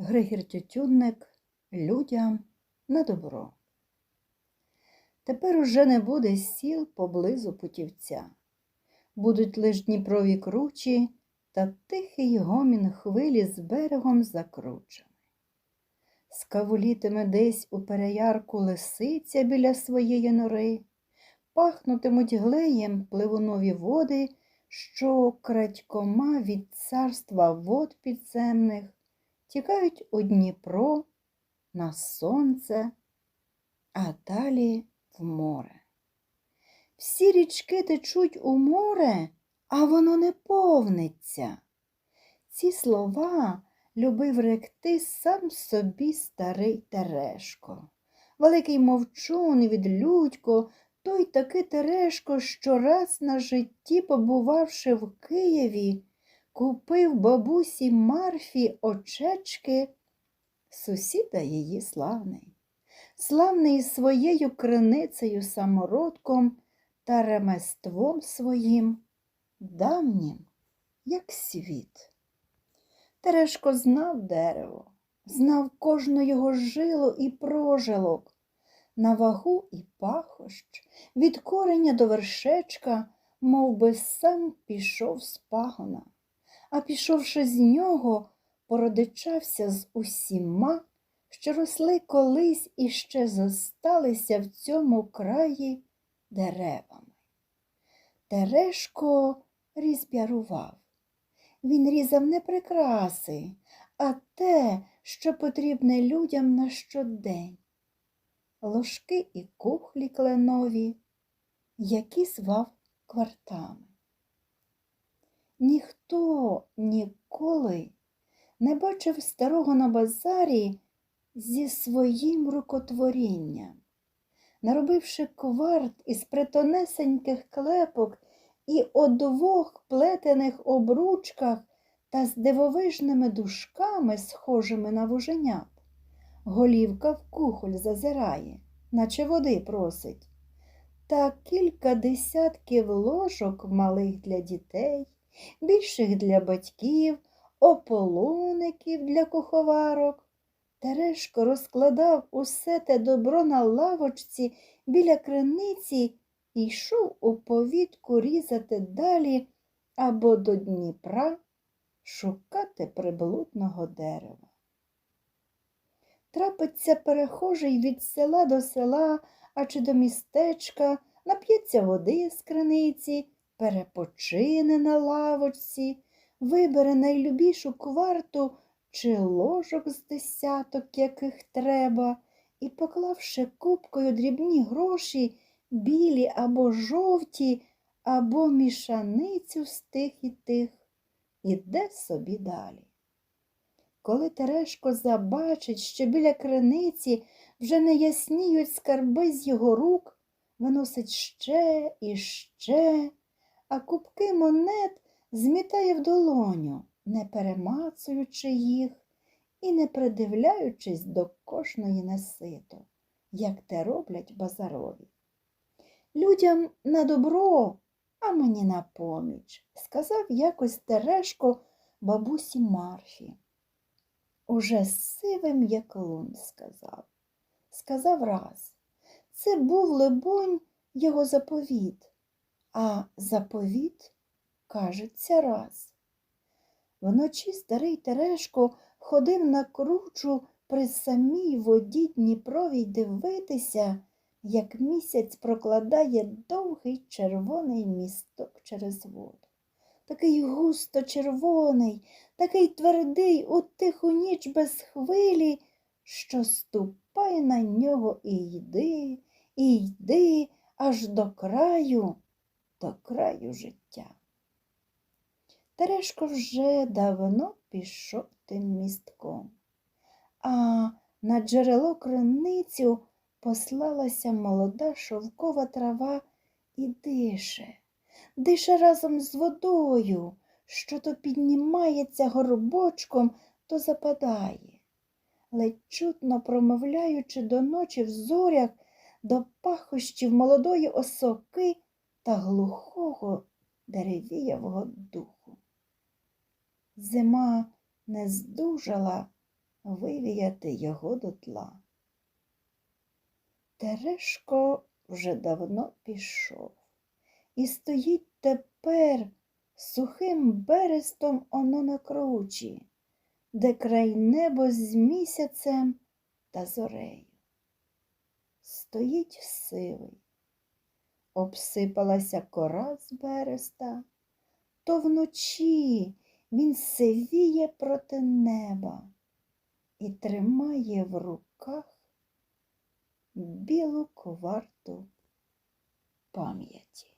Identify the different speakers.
Speaker 1: Григір Тютюнник людям на добро. Тепер уже не буде сіл поблизу путівця. Будуть лиш Дніпрові кручі та тихий гомін хвилі з берегом закручений. Скавулітиме десь у переярку лисиця біля своєї нори, пахнутимуть глеєм пливунові води, що крадькома від царства вод підземних тікають у Дніпро на сонце, а далі в море. Всі річки течуть у море, а воно не повниться. Ці слова любив ректи сам собі старий Терешко. Великий мовчун і відлюдько, той таки Терешко, що раз на житті, побувавши в Києві, купив бабусі Марфі очечки, сусіда її славний, славний своєю криницею самородком та ремеством своїм, давнім, як світ. Терешко знав дерево, знав кожну його жилу і прожилок, на вагу і пахощ, від кореня до вершечка, мов би сам пішов з пагона а пішовши з нього, породичався з усіма, що росли колись і ще зосталися в цьому краї деревами. Терешко різбярував. Він різав не прикраси, а те, що потрібне людям на щодень. Ложки і кухлі кленові, які звав квартами. Ніхто ніколи не бачив старого на базарі зі своїм рукотворінням. Наробивши кварт із притонесеньких клепок і о двох плетених обручках та з дивовижними дужками, схожими на вуженят, голівка в кухоль зазирає, наче води просить, та кілька десятків ложок малих для дітей більших для батьків, ополоників для куховарок. Терешко розкладав усе те добро на лавочці біля криниці і йшов у повітку різати далі або до Дніпра шукати приблудного дерева. Трапиться перехожий від села до села, а чи до містечка, нап'ється води з криниці перепочине на лавочці, вибере найлюбішу кварту чи ложок з десяток, яких треба, і, поклавши купкою дрібні гроші, білі або жовті, або мішаницю з тих і тих, іде собі далі. Коли Терешко забачить, що біля криниці вже не ясніють скарби з його рук, виносить ще і ще, а кубки монет змітає в долоню, не перемацуючи їх і не придивляючись до кожної несито, як те роблять базарові. Людям на добро, а мені на поміч, сказав якось Терешко бабусі Марфі. Уже сивим, як лун, сказав. Сказав раз. Це був, либонь, його заповіт а заповіт, кажеться, раз. Вночі старий Терешко ходив на кручу при самій воді Дніпровій дивитися, як місяць прокладає довгий червоний місток через воду. Такий густо червоний, такий твердий у тиху ніч без хвилі, що ступай на нього і йди, і йди аж до краю до краю життя. Терешко вже давно пішов тим містком, а на джерело криницю послалася молода шовкова трава і дише, дише разом з водою, що то піднімається горбочком, то западає. Ледь чутно промовляючи до ночі в зорях до пахощів молодої осоки, та глухого деревієвого духу. Зима не здужала вивіяти його дотла. Терешко вже давно пішов, і стоїть тепер сухим берестом оно на кручі, де край небо з місяцем та зорею. Стоїть сивий, обсипалася кора з береста, то вночі він сивіє проти неба і тримає в руках білу кварту пам'яті.